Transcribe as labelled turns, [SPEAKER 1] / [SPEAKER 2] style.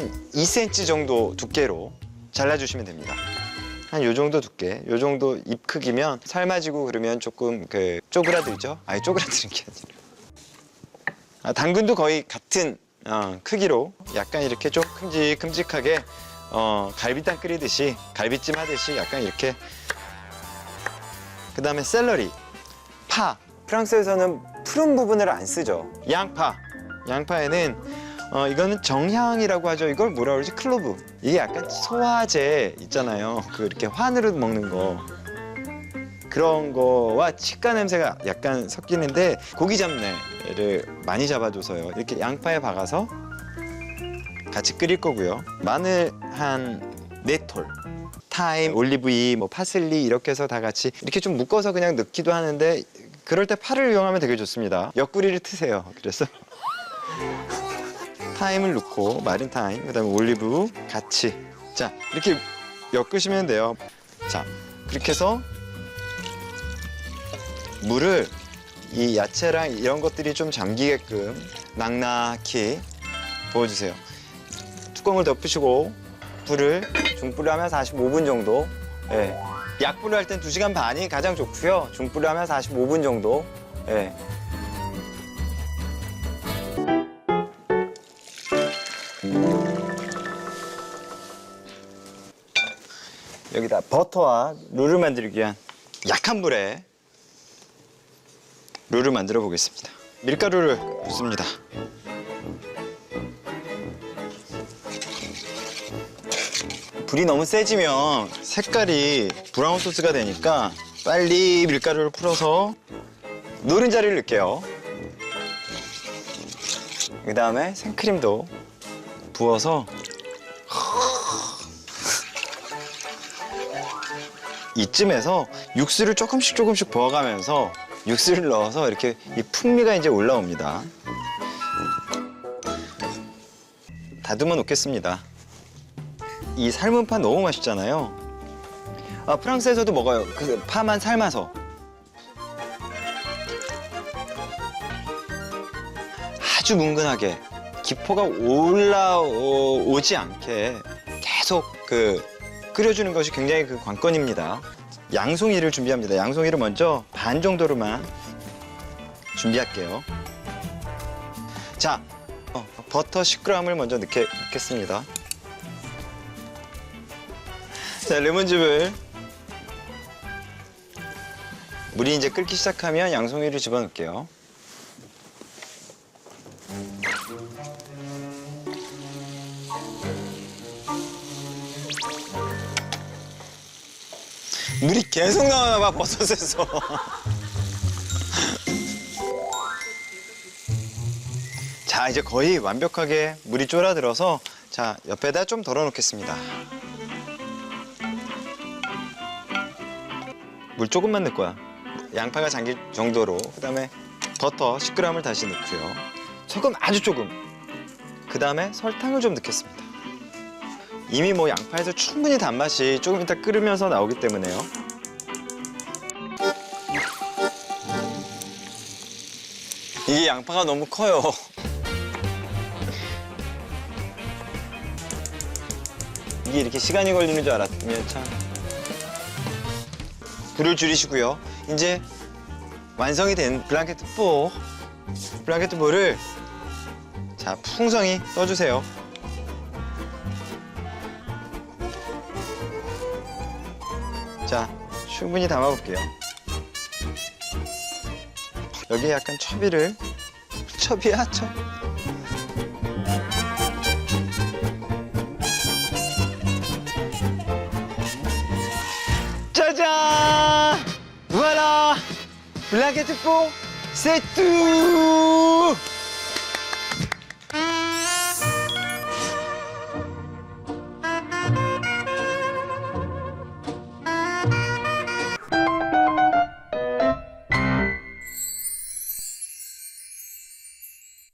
[SPEAKER 1] 2cm 정도 두께로 잘라주시면 됩니다. 한 요 정도 두께, 요 정도 잎 크기면 삶아지고 그러면 조금 그 쪼그라들죠? 아니 쪼그라드는 게 아니라. 아, 당근도 거의 같은 어, 크기로 약간 이렇게 좀 큼직큼직하게 어, 갈비탕 끓이듯이 갈비찜 하듯이 약간 이렇게. 그 다음에 샐러리 파. 프랑스에서는 푸른 부분을 안 쓰죠. 양파. 양파에는 어, 이거는 정향이라고 하죠. 이걸 뭐라 그러지? 클로브. 이게 약간 소화제 있잖아요. 그 이렇게 환으로 먹는 거. 그런 거와 치과 냄새가 약간 섞이는데 고기 잡내를 많이 잡아줘서요. 이렇게 양파에 박아서 같이 끓일 거고요. 마늘 한 네 톨. 타임, 올리브유, 뭐 파슬리 이렇게 해서 다 같이 이렇게 좀 묶어서 그냥 넣기도 하는데 그럴 때 파를 이용하면 되게 좋습니다. 옆구리를 트세요. 그래서 타임을 넣고 마른 타임, 그다음에 올리브 같이 자 이렇게 엮으시면 돼요. 자 그렇게 해서 물을 이 야채랑 이런 것들이 좀 잠기게끔 낭낙히 부어주세요. 뚜껑을 덮으시고 불을 중불을 하면 45분 정도. 예. 약불을 할땐 2시간 반이 가장 좋고요. 중불을 하면 45분 정도. 예. 여기다 버터와 룰을 만들기 위한 약한 불에 룰을 만들어 보겠습니다. 밀가루를 붓습니다. 불이 너무 세지면 색깔이 브라운 소스가 되니까 빨리 밀가루를 풀어서 노른자를 넣을게요. 그 다음에 생크림도 부어서 이쯤에서 육수를 조금씩 조금씩 부어가면서 육수를 넣어서 이렇게 이 풍미가 이제 올라옵니다. 다듬어 놓겠습니다. 이 삶은 파 너무 맛있잖아요. 아, 프랑스에서도 먹어요. 그 파만 삶아서. 아주 뭉근하게 기포가 올라오지 않게 계속 그 끓여주는 것이 굉장히 그 관건입니다. 양송이를 준비합니다. 양송이를 먼저 반 정도로만 준비할게요. 자, 어, 버터 10g을 먼저 넣게, 넣겠습니다. 자, 레몬즙을 물이 이제 끓기 시작하면 양송이를 집어넣을게요. 물이 계속 나오나 봐 버섯에서. 자 이제 거의 완벽하게 물이 쫄아들어서 자 옆에다 좀 덜어 놓겠습니다. 물 조금만 넣을 거야. 양파가 잠길 정도로 그다음에 버터 10g을 다시 넣고요. 소금 아주 조금. 그다음에 설탕을 좀 넣겠습니다. 이미 뭐 양파에서 충분히 단맛이 조금 이따 끓으면서 나오기 때문에요. 이게 양파가 너무 커요. 이게 이렇게 시간이 걸리는 줄 알았으면 참. 불을 줄이시고요. 이제 완성이 된 블랑케트 4. 블랑케트 4를 자, 풍성히 떠주세요. 자, 충분히 담아볼게요. 여기에 약간 첩이를 첩이야 첩. 짜잔! 블랑케트 4, c'est tout!